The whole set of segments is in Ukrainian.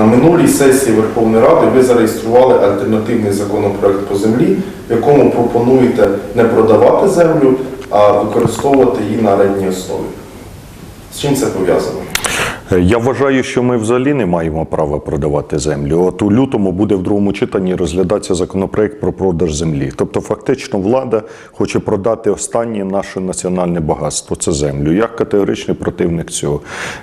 На минулій сесії Верховної Ради ви зареєстрували альтернативний законопроект по землі, в якому пропонуєте не продавати землю, а використовувати її на орендній основі. З чим це пов'язано? Я вважаю, що ми взагалі не маємо права продавати землю. От у лютому буде в другому читанні розглядатися законопроект про продаж землі. Тобто, фактично, влада хоче продати останнє наше національне багатство це землю. Я категоричний противник цього.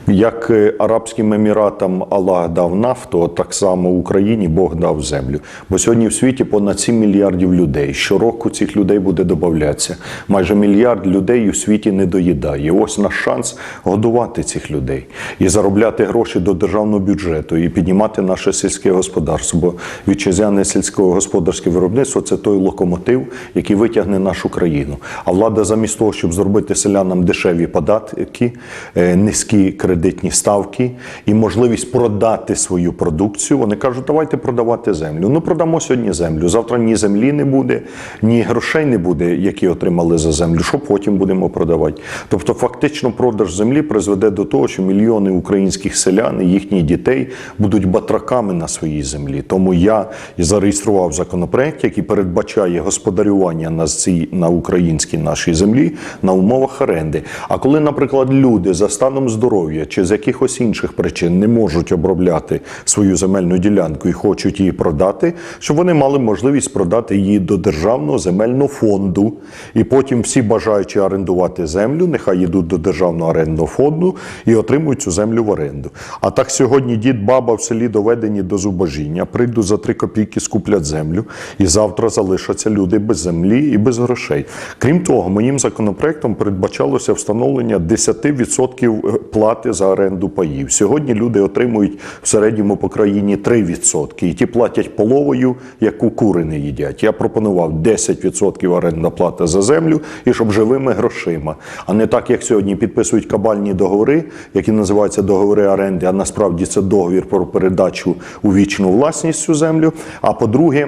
Як е, Арабським Еміратам Аллах дав нафту, так само Україні Бог дав землю. Бо сьогодні в світі понад 7 мільярдів людей. Щороку цих людей буде додатися. Майже мільярд людей у світі не доїдає. Ось наш шанс годувати цих людей і заробляти гроші до державного бюджету і піднімати наше сільське господарство. Бо вітчизняне сільськогосподарське виробництво це той локомотив, який витягне нашу країну. А влада, замість того, щоб зробити селянам дешеві податки, е, низькі кредитні ставки і можливість продати свою продукцію, вони кажуть, давайте продавати землю. Ну продамо сьогодні землю. Завтра ні землі не буде, ні грошей не буде, які отримали за землю. Що потім будемо продавати? Тобто, фактично, продаж землі призведе до того, що мільйони українських селян і їхніх дітей будуть батраками на своїй землі. Тому я зареєстрував законопроект, який передбачає господарювання на цій на українській нашій землі на умовах оренди. А коли, наприклад, люди за станом здоров'я чи з якихось інших причин не можуть обробляти свою земельну ділянку і хочуть її продати, щоб вони мали можливість продати її до державного земельного фонду, і потім всі бажаючи орендувати землю, нехай йдуть до державного орендного фонду і отримують цю землю в оренду. А так сьогодні дід, баба в селі доведені до зубожіння, прийдуть за три копійки, скуплять землю, і завтра залишаться люди без землі і без грошей. Крім того, моїм законопроектом передбачалося встановлення 10% плати за оренду паїв. Сьогодні люди отримують в середньому по країні 3%, і ті платять половою, яку кури не їдять. Я пропонував 10% орендна плата за землю і щоб живими грошима, а не так, як сьогодні підписують кабальні договори, які називаються договори оренди, а насправді це договір про передачу у вічну власність цю землю. А по-друге,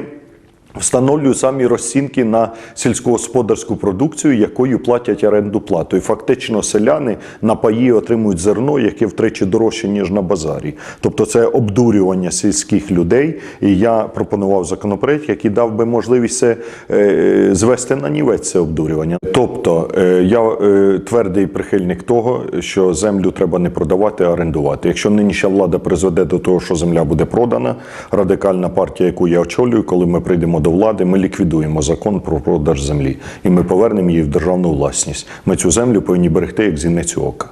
Встановлюють самі розцінки на сільськогосподарську продукцію, якою платять оренду плату. І фактично селяни на паї отримують зерно, яке втричі дорожче, ніж на базарі. Тобто це обдурювання сільських людей. І я пропонував законопроект, який дав би можливість це е, звести на нівець це обдурювання. Тобто е, я е, твердий прихильник того, що землю треба не продавати, а орендувати. Якщо нинішня влада призведе до того, що земля буде продана, радикальна партія, яку я очолюю, коли ми прийдемо до влади, ми ліквідуємо закон про продаж землі і ми повернемо її в державну власність. Ми цю землю повинні берегти як зіницю ока.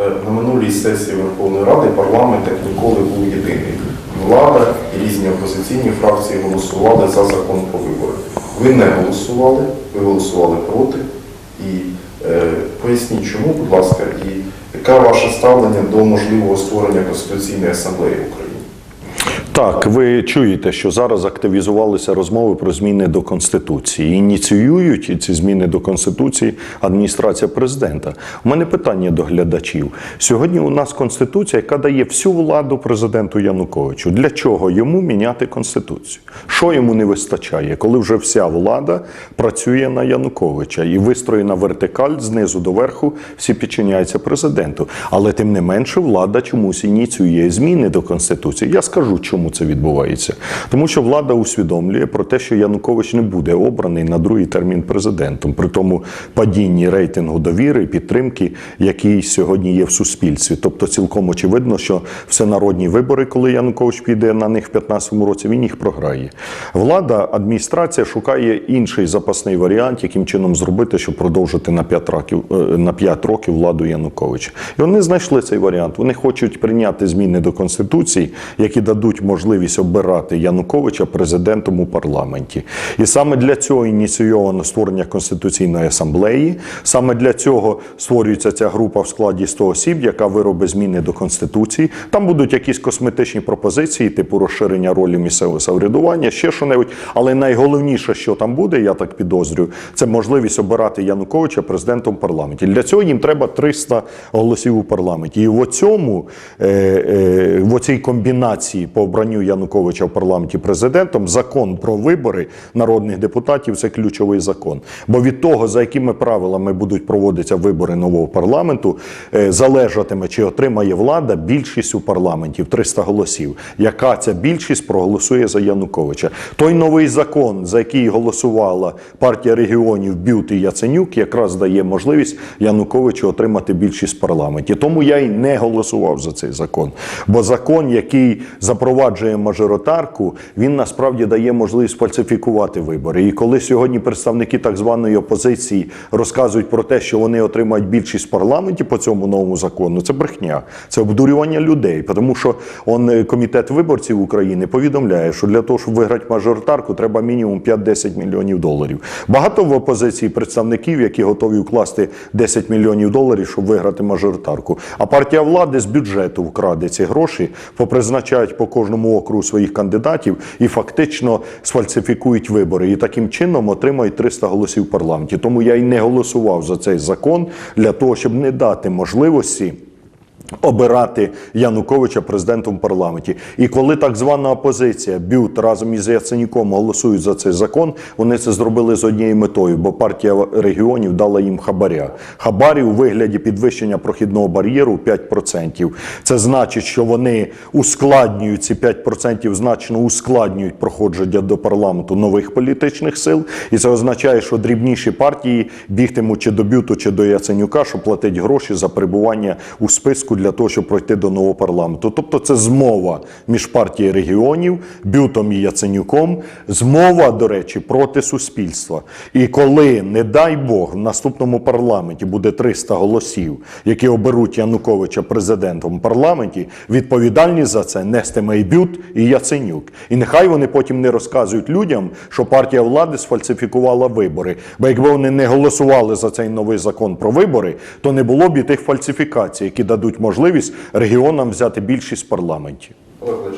Е, На минулій сесії Верховної Ради парламент як ніколи був єдиний. Влада і різні опозиційні фракції голосували за закон про вибори. Ви не голосували, ви голосували проти. І е, поясніть, чому, будь ласка, і яке ваше ставлення до можливого створення Конституційної асамблеї України? Так, ви чуєте, що зараз активізувалися розмови про зміни до конституції. Ініціюють ці зміни до конституції адміністрація президента. У мене питання до глядачів. Сьогодні у нас конституція, яка дає всю владу президенту Януковичу. Для чого йому міняти конституцію? Що йому не вистачає, коли вже вся влада працює на Януковича і вистроєна вертикаль знизу до верху, всі підчиняються президенту. Але тим не менше влада чомусь ініціює зміни до конституції. Я скажу, чому це відбувається. Тому що влада усвідомлює про те, що Янукович не буде обраний на другий термін президентом, при тому падінні рейтингу довіри підтримки, який сьогодні є в суспільстві. Тобто, цілком очевидно, що всенародні вибори, коли Янукович піде на них в 2015 році, він їх програє. Влада, адміністрація шукає інший запасний варіант, яким чином зробити, щоб продовжити на 5 років е, на 5 років владу Януковича. І вони знайшли цей варіант. Вони хочуть прийняти зміни до конституції, які дадуть можливість обирати Януковича президентом у парламенті. І саме для цього ініційовано створення конституційної асамблеї. Саме для цього створюється ця група в складі 100 осіб, яка виробить зміни до конституції. Там будуть якісь косметичні пропозиції, типу розширення ролі місцевого самоврядування, ще що-небудь. Але найголовніше, що там буде, я так підозрюю, це можливість обирати Януковича президентом парламенті. Для цього їм треба 300 голосів у парламенті. І в оцьому, е, е, в оцій комбінації по обранню обранню Януковича в парламенті президентом, закон про вибори народних депутатів це ключовий закон. Бо від того, за якими правилами будуть проводитися вибори нового парламенту, е, залежатиме, чи отримає влада більшість у парламенті в 300 голосів. Яка ця більшість проголосує за Януковича? Той новий закон, за який голосувала партія регіонів Бют і Яценюк, якраз дає можливість Януковичу отримати більшість в парламенті. Тому я й не голосував за цей закон. Бо закон, який запроваджує мажоритарку, він насправді дає можливість фальсифікувати вибори. І коли сьогодні представники так званої опозиції розказують про те, що вони отримають більшість в парламенті по цьому новому закону, це брехня, це обдурювання людей. Тому що он е, комітет виборців України повідомляє, що для того, щоб виграти мажоритарку, треба мінімум 5-10 мільйонів доларів. Багато в опозиції представників, які готові вкласти 10 мільйонів доларів, щоб виграти мажоритарку. А партія влади з бюджету вкраде ці гроші, попризначають по кожному округу своїх кандидатів і фактично сфальсифікують вибори. І таким чином отримають 300 голосів в парламенті. Тому я й не голосував за цей закон для того, щоб не дати можливості. Обирати Януковича президентом в парламенті. І коли так звана опозиція Бют разом із Яценюком голосують за цей закон, вони це зробили з однією метою, бо партія регіонів дала їм хабаря. Хабарі у вигляді підвищення прохідного бар'єру 5%. Це значить, що вони ускладнюють ці 5%, значно ускладнюють проходження до парламенту нових політичних сил. І це означає, що дрібніші партії бігтимуть чи до Бюту, чи до Яценюка, щоб платити гроші за перебування у списку для того, щоб пройти до нового парламенту. Тобто це змова між партією регіонів, Бютом і Яценюком, змова, до речі, проти суспільства. І коли, не дай Бог, в наступному парламенті буде 300 голосів, які оберуть Януковича президентом в парламенті, відповідальність за це нестиме і Бют, і Яценюк. І нехай вони потім не розказують людям, що партія влади сфальсифікувала вибори. Бо якби вони не голосували за цей новий закон про вибори, то не було б і тих фальсифікацій, які дадуть регіонам взяти більшість парламенті.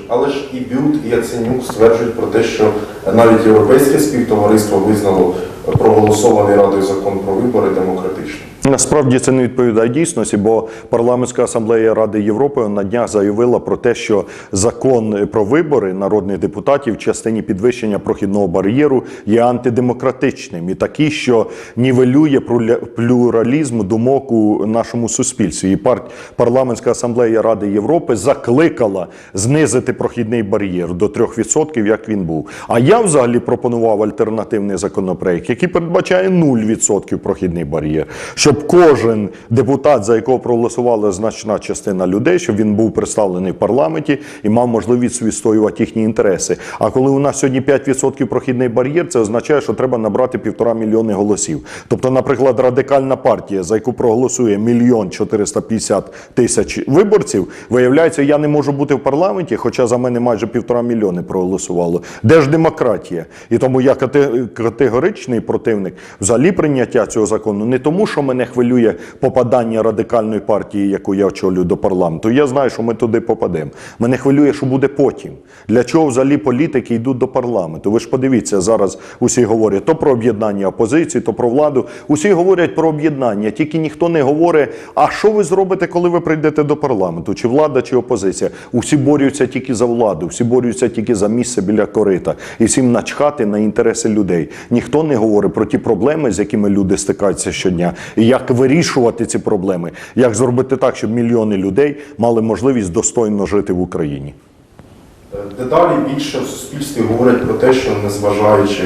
Але ж і Бют, і Яценюк стверджують про те, що навіть європейське співтовариство визнало проголосований Радою закон про вибори демократичним. Насправді це не відповідає дійсності, бо парламентська асамблея Ради Європи на днях заявила про те, що закон про вибори народних депутатів в частині підвищення прохідного бар'єру є антидемократичним і такий, що нівелює плюралізм думок у нашому суспільстві. І пар- парламентська асамблея Ради Європи закликала знизити прохідний бар'єр до 3%, як він був. А я взагалі пропонував альтернативний законопроект, який передбачає 0% прохідний бар'єр, щоб кожен депутат, за якого проголосувала значна частина людей, щоб він був представлений в парламенті і мав можливість відстоювати їхні інтереси. А коли у нас сьогодні 5% прохідний бар'єр, це означає, що треба набрати півтора мільйони голосів. Тобто, наприклад, радикальна партія, за яку проголосує мільйон 450 тисяч виборців, виявляється, я не можу бути в парламенті, хоча за мене майже півтора мільйони проголосувало. Де ж демократія? І тому я категоричний противник взагалі прийняття цього закону не тому, що мене хвилює попадання радикальної партії, яку я очолюю до парламенту. Я знаю, що ми туди попадемо. Мене хвилює, що буде потім. Для чого взагалі політики йдуть до парламенту? Ви ж подивіться, зараз усі говорять то про об'єднання опозиції, то про владу. Усі говорять про об'єднання, тільки ніхто не говорить, а що ви зробите, коли ви прийдете до парламенту? Чи влада, чи опозиція? Усі борються тільки за владу, всі борються тільки за місце біля корита. І всім начхати на інтереси людей. Ніхто не говорить про ті проблеми, з якими люди стикаються щодня, і як вирішувати ці проблеми, як зробити так, щоб мільйони людей мали можливість достойно жити в Україні. Е, Дедалі більше в суспільстві говорять про те, що незважаючи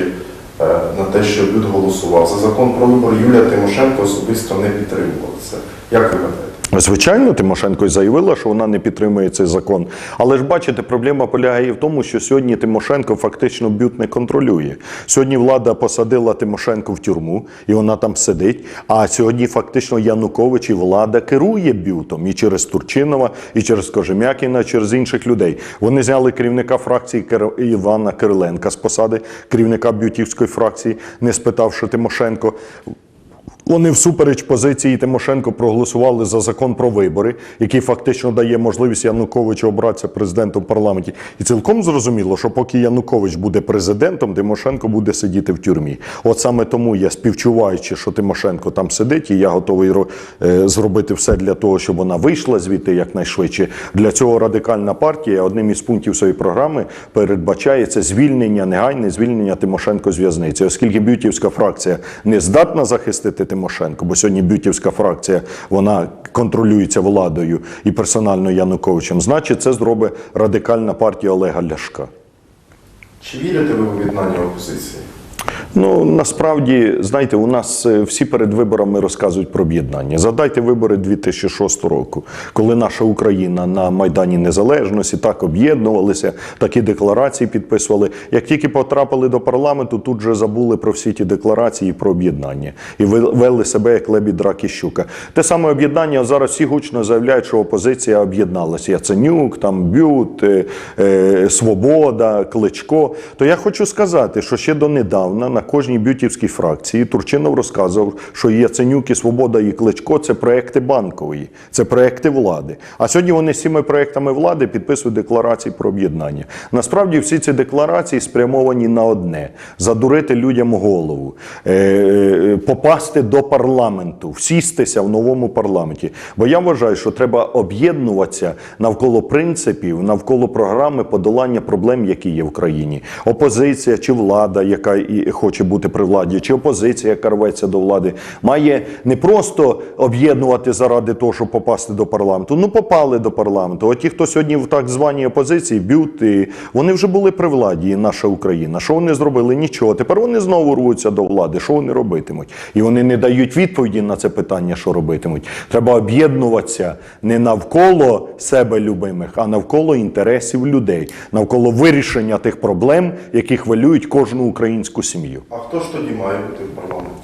е, на те, що люд голосував за закон про вибори, Юлія Тимошенко особисто не підтримувала це. Як ви гадаєте? Звичайно, Тимошенко заявила, що вона не підтримує цей закон. Але ж бачите, проблема полягає в тому, що сьогодні Тимошенко фактично бют не контролює. Сьогодні влада посадила Тимошенко в тюрму, і вона там сидить. А сьогодні фактично Янукович і влада керує бютом і через Турчинова, і через Кожем'якіна, і через інших людей. Вони зняли керівника фракції Івана Кириленка з посади, керівника бютівської фракції, не спитавши Тимошенко. Вони всупереч позиції Тимошенко проголосували за закон про вибори, який фактично дає можливість Януковичу обратися президентом парламенті. І цілком зрозуміло, що поки Янукович буде президентом, Тимошенко буде сидіти в тюрмі. От саме тому я співчуваючи, що Тимошенко там сидить, і я готовий е, зробити все для того, щоб вона вийшла звідти якнайшвидше. Для цього радикальна партія одним із пунктів своєї програми передбачає це звільнення, негайне звільнення Тимошенко з в'язниці, оскільки бютівська фракція не здатна захистити Тимошенко, бо сьогодні бютівська фракція вона контролюється владою і персонально Януковичем. Значить, це зробить радикальна партія Олега Ляшка. Чи вірите ви в об'єднання опозиції? Ну насправді, знаєте, у нас е, всі перед виборами розказують про об'єднання. Задайте вибори 2006 року, коли наша Україна на Майдані Незалежності так об'єднувалися, такі декларації підписували. Як тільки потрапили до парламенту, тут же забули про всі ті декларації про об'єднання і вели себе як лебідь, драк і щука. Те саме об'єднання зараз всі гучно заявляють, що опозиція об'єдналася. Яценюк, там Бют, е, е, Свобода, Кличко. То я хочу сказати, що ще донедавна на кожній бютівській фракції Турчинов розказував, що Яценюк, і Свобода, і Кличко це проекти банкової, це проекти влади. А сьогодні вони з цими проектами влади підписують декларації про об'єднання. Насправді всі ці декларації спрямовані на одне: задурити людям голову, е, е, попасти до парламенту, всістися в новому парламенті. Бо я вважаю, що треба об'єднуватися навколо принципів, навколо програми подолання проблем, які є в країні. Опозиція чи влада, яка і хоче бути при владі, чи опозиція, яка рветься до влади, має не просто об'єднувати заради того, щоб попасти до парламенту. Ну, попали до парламенту. От ті, хто сьогодні в так званій опозиції, б'ють, вони вже були при владі, і наша Україна. Що вони зробили? Нічого. Тепер вони знову рвуться до влади. Що вони робитимуть? І вони не дають відповіді на це питання, що робитимуть. Треба об'єднуватися не навколо себе любимих, а навколо інтересів людей, навколо вирішення тих проблем, які хвилюють кожну українську сім'ю. А хто ж тоді має бути в парламенті?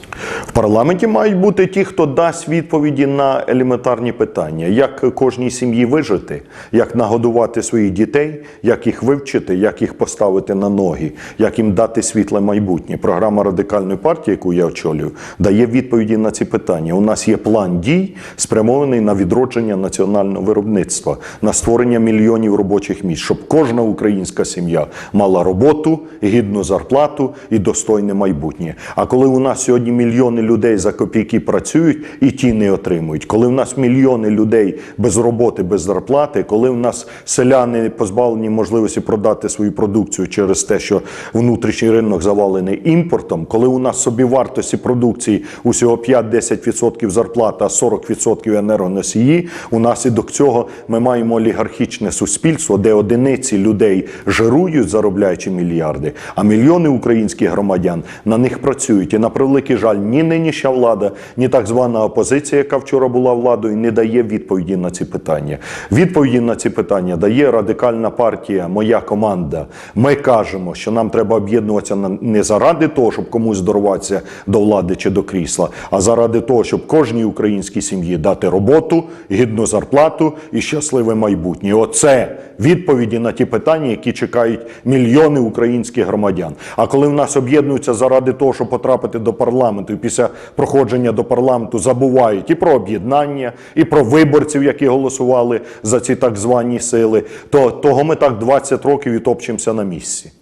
Парламенті мають бути ті, хто дасть відповіді на елементарні питання, як кожній сім'ї вижити, як нагодувати своїх дітей, як їх вивчити, як їх поставити на ноги, як їм дати світле майбутнє. Програма радикальної партії, яку я очолюю, дає відповіді на ці питання. У нас є план дій, спрямований на відродження національного виробництва, на створення мільйонів робочих місць, щоб кожна українська сім'я мала роботу, гідну зарплату і достойне майбутнє. А коли у нас сьогодні мільйони людей за копійки працюють і ті не отримують, коли у нас мільйони людей без роботи, без зарплати, коли у нас селяни позбавлені можливості продати свою продукцію через те, що внутрішній ринок завалений імпортом, коли у нас собівартості продукції усього 5-10% зарплата, а 40% енергоносії, унаслідок цього ми маємо олігархічне суспільство, де одиниці людей жирують, заробляючи мільярди, а мільйони українських громадян на них працюють. І на превеликий жаль, ні нинішня влада, ні так звана опозиція, яка вчора була владою, не дає відповіді на ці питання. Відповіді на ці питання дає радикальна партія, моя команда. Ми кажемо, що нам треба об'єднуватися не заради того, щоб комусь дорватися до влади чи до крісла, а заради того, щоб кожній українській сім'ї дати роботу, гідну зарплату і щасливе майбутнє. Оце відповіді на ті питання, які чекають мільйони українських громадян. А коли в нас об'єднуються заради того, щоб потрапити до парламенту, і після проходження до парламенту забувають і про об'єднання, і про виборців, які голосували за ці так звані сили, то того ми так 20 років і топчемося на місці.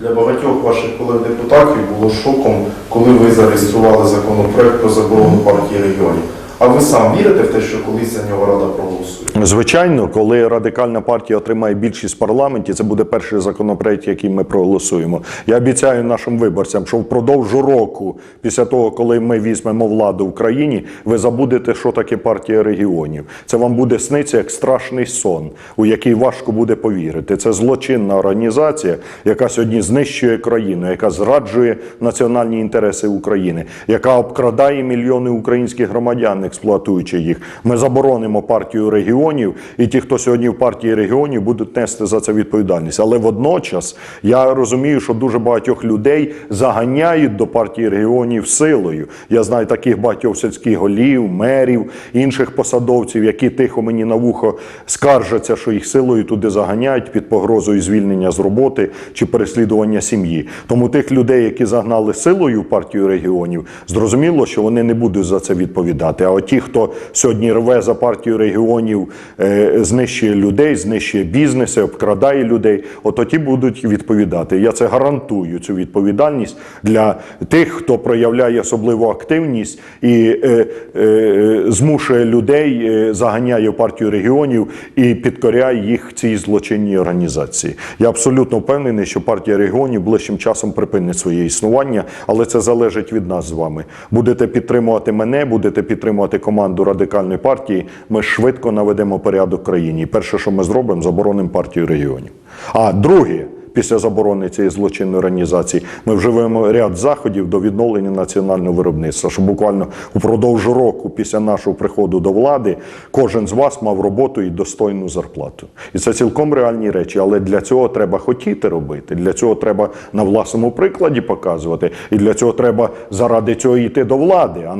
Для багатьох ваших колег-депутатів було шоком, коли ви зареєстрували законопроект про заборону партії регіонів. А ви сам вірите в те, що колись за нього Рада проголосує? Звичайно, коли радикальна партія отримає більшість в парламенті, це буде перший законопроект, який ми проголосуємо. Я обіцяю нашим виборцям, що впродовж року, після того, коли ми візьмемо владу в країні, ви забудете, що таке партія регіонів. Це вам буде сниться як страшний сон, у який важко буде повірити. Це злочинна організація, яка сьогодні знищує країну, яка зраджує національні інтереси України, яка обкрадає мільйони українських громадян, експлуатуючи їх, ми заборонимо партію регіонів, і ті, хто сьогодні в партії регіонів, будуть нести за це відповідальність. Але водночас я розумію, що дуже багатьох людей заганяють до партії регіонів силою. Я знаю таких багатьох сільських голів, мерів, інших посадовців, які тихо мені на вухо скаржаться, що їх силою туди заганяють під погрозою звільнення з роботи чи переслідування сім'ї. Тому тих людей, які загнали силою партію регіонів, зрозуміло, що вони не будуть за це відповідати. А ті, хто сьогодні рве за партію регіонів, е, знищує людей, знищує бізнеси, обкрадає людей, от ті будуть відповідати. Я це гарантую цю відповідальність для тих, хто проявляє особливу активність і е, е, змушує людей, заганяє в партію регіонів і підкоряє їх цій злочинній організації. Я абсолютно впевнений, що партія регіонів ближчим часом припинить своє існування, але це залежить від нас з вами. Будете підтримувати мене, будете підтримувати команду радикальної партії. Ми швидко наведемо порядок в країні. І перше, що ми зробимо, заборонимо партію регіонів. А друге. Після заборони цієї злочинної організації ми вживаємо ряд заходів до відновлення національного виробництва, щоб буквально упродовж року після нашого приходу до влади кожен з вас мав роботу і достойну зарплату. І це цілком реальні речі. Але для цього треба хотіти робити. Для цього треба на власному прикладі показувати. І для цього треба заради цього йти до влади,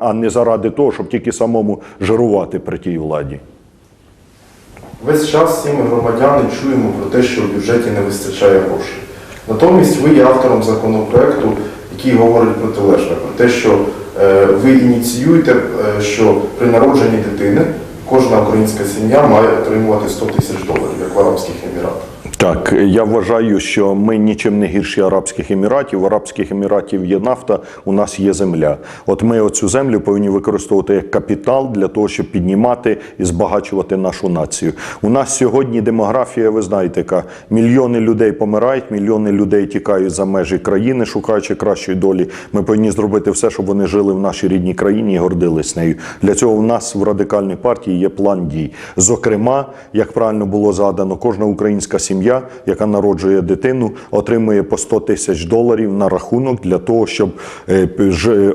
а не заради того, щоб тільки самому жирувати при тій владі. Весь час всі ми громадяни чуємо про те, що в бюджеті не вистачає грошей. Натомість ви є автором законопроекту, який говорить протилежне, про те, що е, ви ініціюєте, е, що при народженні дитини кожна українська сім'я має отримувати 100 тисяч доларів, як в Арабських Еміратах. Так, я вважаю, що ми нічим не гірші Арабських Еміратів. В Арабських Еміратів є нафта, у нас є земля. От ми оцю землю повинні використовувати як капітал для того, щоб піднімати і збагачувати нашу націю. У нас сьогодні демографія, ви знаєте, яка мільйони людей помирають, мільйони людей тікають за межі країни, шукаючи кращої долі. Ми повинні зробити все, щоб вони жили в нашій рідній країні і гордились нею. Для цього в нас в радикальній партії є план дій. Зокрема, як правильно було задано, кожна українська сім'я, яка народжує дитину, отримує по 100 тисяч доларів на рахунок для того, щоб е,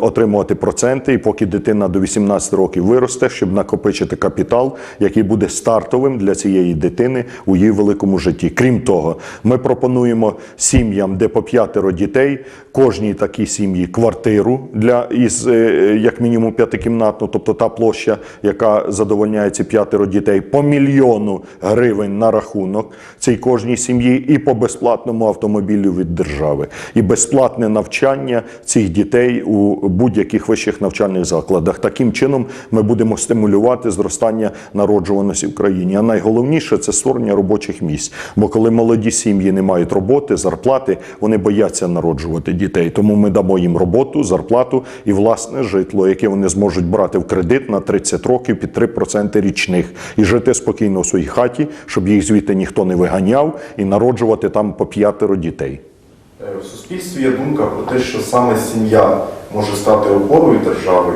отримувати проценти, і поки дитина до 18 років виросте, щоб накопичити капітал, який буде стартовим для цієї дитини у її великому житті. Крім того, ми пропонуємо сім'ям, де по п'ятеро дітей, кожній такій сім'ї квартиру для із е, як мінімум п'ятикімнатну, тобто та площа, яка задовольняє ці п'ятеро дітей, по мільйону гривень на рахунок цій кожній сім'ї, і по безплатному автомобілю від держави, і безплатне навчання цих дітей у будь-яких вищих навчальних закладах. Таким чином ми будемо стимулювати зростання народжуваності в країні. А найголовніше це створення робочих місць. Бо коли молоді сім'ї не мають роботи, зарплати, вони бояться народжувати дітей. Тому ми дамо їм роботу, зарплату і власне житло, яке вони зможуть брати в кредит на 30 років під 3% річних і жити спокійно в своїй хаті, щоб їх звідти ніхто не виганяв, і народжувати там по п'ятеро дітей. Е, В суспільстві є думка про те, що саме сім'я може стати опорою держави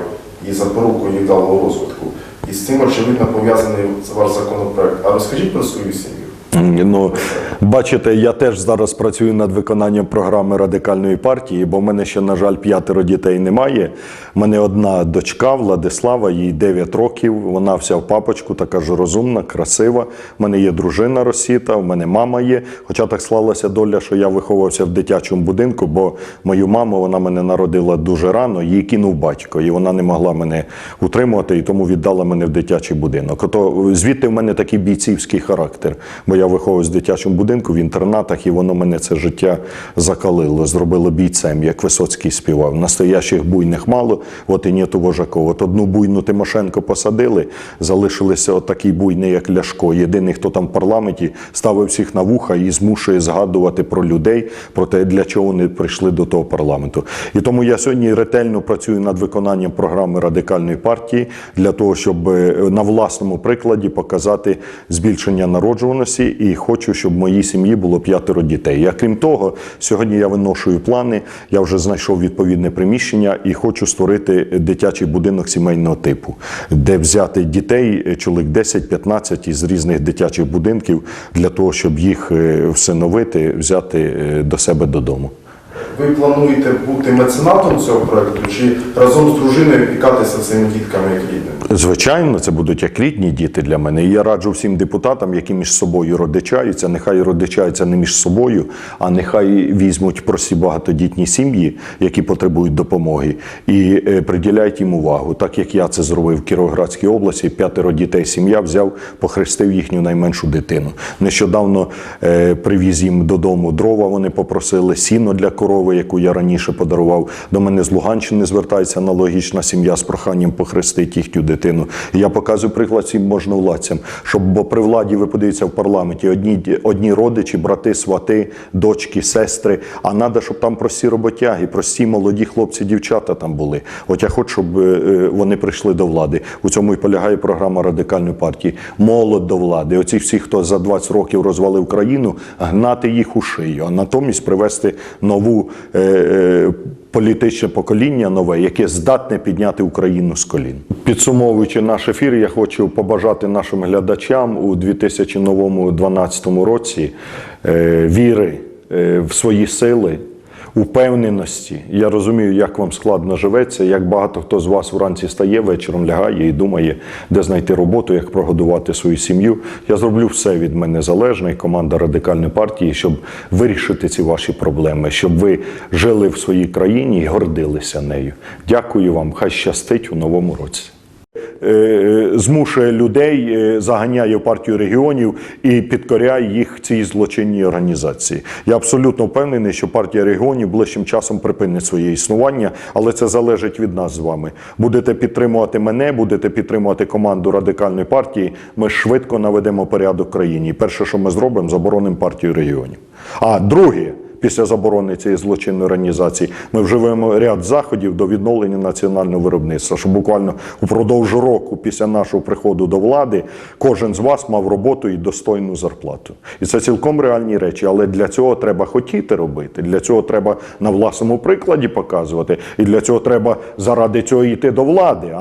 і запорукою її далого розвитку. І з цим, очевидно, пов'язаний ваш законопроект. А розкажіть про свою сім'ю. Ну, бачите, я теж зараз працюю над виконанням програми радикальної партії, бо в мене ще, на жаль, п'ятеро дітей немає. У мене одна дочка Владислава, їй 9 років. Вона вся в папочку, така ж розумна, красива. У мене є дружина Росіта, в мене мама є. Хоча так склалася доля, що я виховувався в дитячому будинку, бо мою маму вона мене народила дуже рано, її кинув батько, і вона не могла мене утримувати, і тому віддала мене в дитячий будинок. Ото звідти в мене такий бійцівський характер, бо я виховувався в дитячому будинку в інтернатах, і воно мене це життя закалило, зробило бійцем, як Висоцький співав. Настоящих буйних мало, от і нету вожаков. От одну буйну Тимошенко посадили, залишилися от такий буйний, як Ляшко. Єдиний, хто там в парламенті ставив всіх на вуха і змушує згадувати про людей, про те, для чого вони прийшли до того парламенту. І тому я сьогодні ретельно працюю над виконанням програми радикальної партії для того, щоб е, на власному прикладі показати збільшення народжуваності і хочу, щоб в моїй сім'ї було п'ятеро дітей. Я крім того, сьогодні я виношую плани. Я вже знайшов відповідне приміщення і хочу створити дитячий будинок сімейного типу, де взяти дітей, е, чоловік 10-15 із різних дитячих будинків для того, щоб їх е, всиновити, взяти е, до себе додому. Ви плануєте бути меценатом цього проекту чи разом з дружиною пікатися цими дітками як рідними? Звичайно, це будуть як рідні діти для мене. І я раджу всім депутатам, які між собою родичаються, нехай родичаються не між собою, а нехай візьмуть прості багатодітні сім'ї, які потребують допомоги, і е, приділяють їм увагу. Так як я це зробив в Кіровоградській області, п'ятеро дітей сім'я взяв, похрестив їхню найменшу дитину. Нещодавно е, привіз їм додому дрова. Вони попросили сіно для корови, яку я раніше подарував. До мене з Луганщини звертається аналогічна сім'я з проханням похрестити їхню дитину. Я показую приклад всім можновладцям, щоб бо при владі ви подивіться в парламенті одні одні родичі, брати, свати, дочки, сестри. А треба, щоб там прості роботяги, прості молоді хлопці, дівчата там були. От я хочу, щоб е, е, вони прийшли до влади. У цьому і полягає програма радикальної партії. Молодь до влади. Оці всі, хто за 20 років розвалив країну, гнати їх у шию, а натомість привести нову. Е, е, Політичне покоління нове, яке здатне підняти Україну з колін. Підсумовуючи наш ефір, я хочу побажати нашим глядачам у 2012 році е, віри е, в свої сили, упевненості. Я розумію, як вам складно живеться, як багато хто з вас вранці стає, вечором лягає і думає, де знайти роботу, як прогодувати свою сім'ю. Я зроблю все від мене залежне, і команда радикальної партії, щоб вирішити ці ваші проблеми, щоб ви жили в своїй країні і гордилися нею. Дякую вам, хай щастить у новому році змушує людей, е, заганяє в партію регіонів і підкоряє їх цій злочинній організації. Я абсолютно впевнений, що партія регіонів ближчим часом припинить своє існування, але це залежить від нас з вами. Будете підтримувати мене, будете підтримувати команду радикальної партії. Ми швидко наведемо порядок в країні. Перше, що ми зробимо, заборонимо партію регіонів. А друге. Після заборони цієї злочинної організації ми вживаємо ряд заходів до відновлення національного виробництва, щоб буквально упродовж року після нашого приходу до влади кожен з вас мав роботу і достойну зарплату. І це цілком реальні речі. Але для цього треба хотіти робити. Для цього треба на власному прикладі показувати. І для цього треба заради цього йти до влади,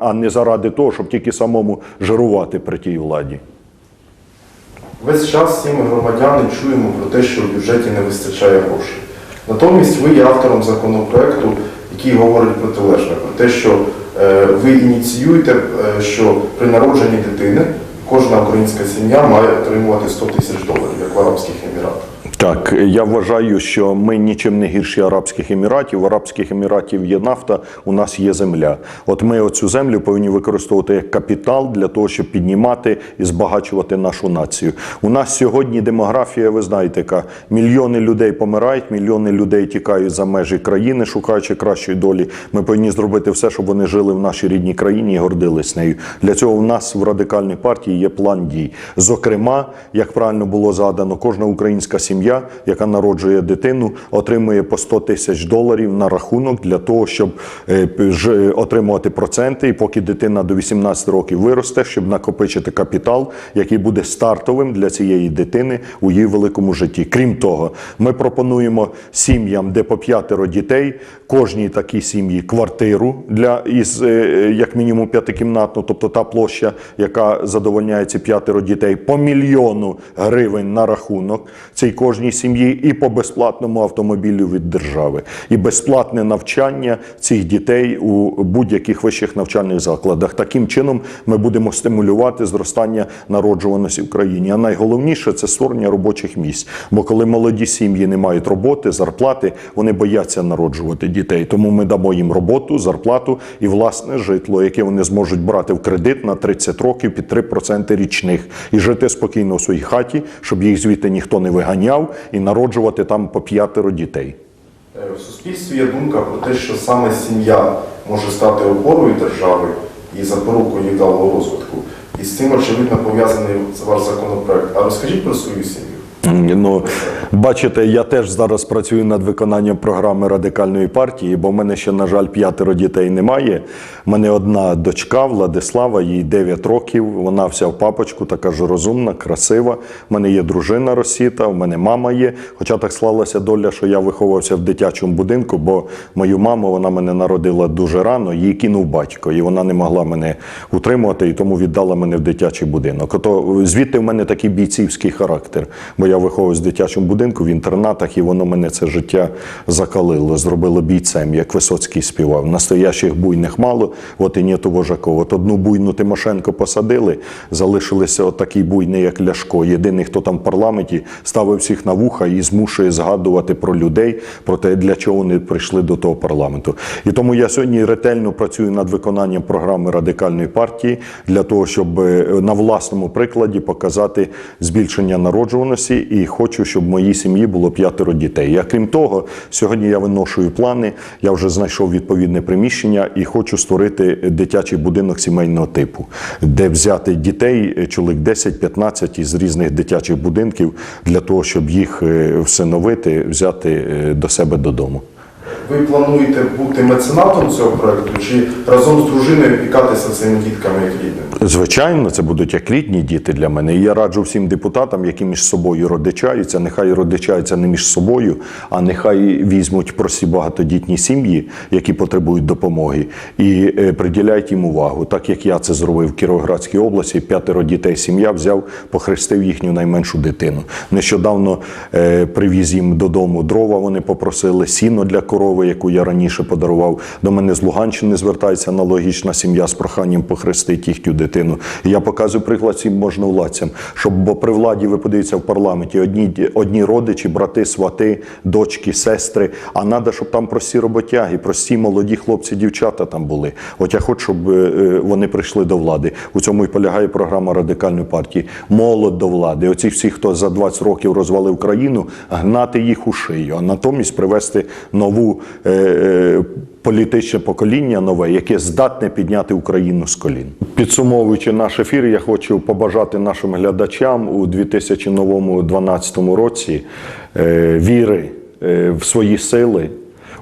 а не заради того, щоб тільки самому жирувати при тій владі. Весь час всі ми громадяни чуємо про те, що в бюджеті не вистачає грошей. Натомість ви є автором законопроекту, який говорить протилежне, про те, що е, ви ініціюєте, е, що при народженні дитини кожна українська сім'я має отримувати 100 тисяч доларів, як в Арабських Еміратах. Так, я вважаю, що ми нічим не гірші Арабських Еміратів. В Арабських Еміратів є нафта, у нас є земля. От ми оцю землю повинні використовувати як капітал для того, щоб піднімати і збагачувати нашу націю. У нас сьогодні демографія, ви знаєте, яка мільйони людей помирають, мільйони людей тікають за межі країни, шукаючи кращої долі. Ми повинні зробити все, щоб вони жили в нашій рідній країні і гордились нею. Для цього в нас в радикальній партії є план дій. Зокрема, як правильно було задано, кожна українська сім'я, яка народжує дитину, отримує по 100 тисяч доларів на рахунок для того, щоб е, ж- отримувати проценти, і поки дитина до 18 років виросте, щоб накопичити капітал, який буде стартовим для цієї дитини у її великому житті. Крім того, ми пропонуємо сім'ям, де по п'ятеро дітей, кожній такій сім'ї квартиру для із е, як мінімум п'ятикімнатну, тобто та площа, яка задовольняє ці п'ятеро дітей, по мільйону гривень на рахунок цій кожній сім'ї, і по безплатному автомобілю від держави, і безплатне навчання цих дітей у будь-яких вищих навчальних закладах. Таким чином ми будемо стимулювати зростання народжуваності в країні. А найголовніше це створення робочих місць. Бо коли молоді сім'ї не мають роботи, зарплати, вони бояться народжувати дітей. Тому ми дамо їм роботу, зарплату і власне житло, яке вони зможуть брати в кредит на 30 років під 3% річних і жити спокійно в своїй хаті, щоб їх звідти ніхто не виганяв, і народжувати там по п'ятеро дітей. Е, В суспільстві є думка про те, що саме сім'я може стати опорою держави і запорукою її розвитку. І з цим, очевидно, пов'язаний ваш законопроект. А розкажіть про свою сім'ю. Ну, бачите, я теж зараз працюю над виконанням програми радикальної партії, бо в мене ще, на жаль, п'ятеро дітей немає. У мене одна дочка Владислава, їй 9 років. Вона вся в папочку, така ж розумна, красива. У мене є дружина Росіта, у мене мама є. Хоча так склалася доля, що я виховувався в дитячому будинку, бо мою маму вона мене народила дуже рано, її кинув батько, і вона не могла мене утримувати, і тому віддала мене в дитячий будинок. Ото звідти в мене такий бійцівський характер. Бо я виховувався в дитячому будинку в інтернатах, і воно мене це життя закалило, зробило бійцем, як Висоцький співав. Настоящих буйних мало, от і нету вожаков. От одну буйну Тимошенко посадили, залишилися от такий буйний, як Ляшко. Єдиний, хто там в парламенті ставив всіх на вуха і змушує згадувати про людей, про те, для чого вони прийшли до того парламенту. І тому я сьогодні ретельно працюю над виконанням програми радикальної партії для того, щоб е, на власному прикладі показати збільшення народжуваності і хочу, щоб в моїй сім'ї було п'ятеро дітей. Я крім того, сьогодні я виношую плани. Я вже знайшов відповідне приміщення і хочу створити дитячий будинок сімейного типу, де взяти дітей, чоловік 10-15 із різних дитячих будинків для того, щоб їх е, всиновити, взяти е, до себе додому. Ви плануєте бути меценатом цього проекту чи разом з дружиною опікатися цими дітками як рідними? Звичайно, це будуть як рідні діти для мене. І я раджу всім депутатам, які між собою родичаються, нехай родичаються не між собою, а нехай візьмуть прості багатодітні сім'ї, які потребують допомоги, і е, приділяють їм увагу. Так як я це зробив в Кіровоградській області, п'ятеро дітей сім'я взяв, похрестив їхню найменшу дитину. Нещодавно е, привіз їм додому дрова. Вони попросили сіно для корови, яку я раніше подарував. До мене з Луганщини звертається аналогічна сім'я з проханням похрестити їхню дитину. І я показую приклад цим можновладцям, щоб бо при владі ви подивіться в парламенті одні, одні родичі, брати, свати, дочки, сестри. А треба, щоб там прості роботяги, прості молоді хлопці, дівчата там були. От я хочу, щоб е, е, вони прийшли до влади. У цьому і полягає програма радикальної партії. Молодь до влади. Оці всі, хто за 20 років розвалив країну, гнати їх у шию, а натомість привести нову. Е, Політичне покоління нове, яке здатне підняти Україну з колін. Підсумовуючи наш ефір, я хочу побажати нашим глядачам у 2012 році е, віри е, в свої сили,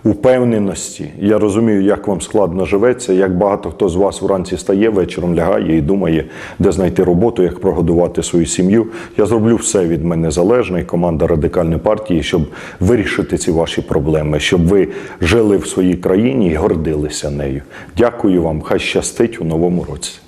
упевненості. Я розумію, як вам складно живеться, як багато хто з вас вранці стає, вечором лягає і думає, де знайти роботу, як прогодувати свою сім'ю. Я зроблю все від мене залежне, і команда радикальної партії, щоб вирішити ці ваші проблеми, щоб ви жили в своїй країні і гордилися нею. Дякую вам, хай щастить у новому році.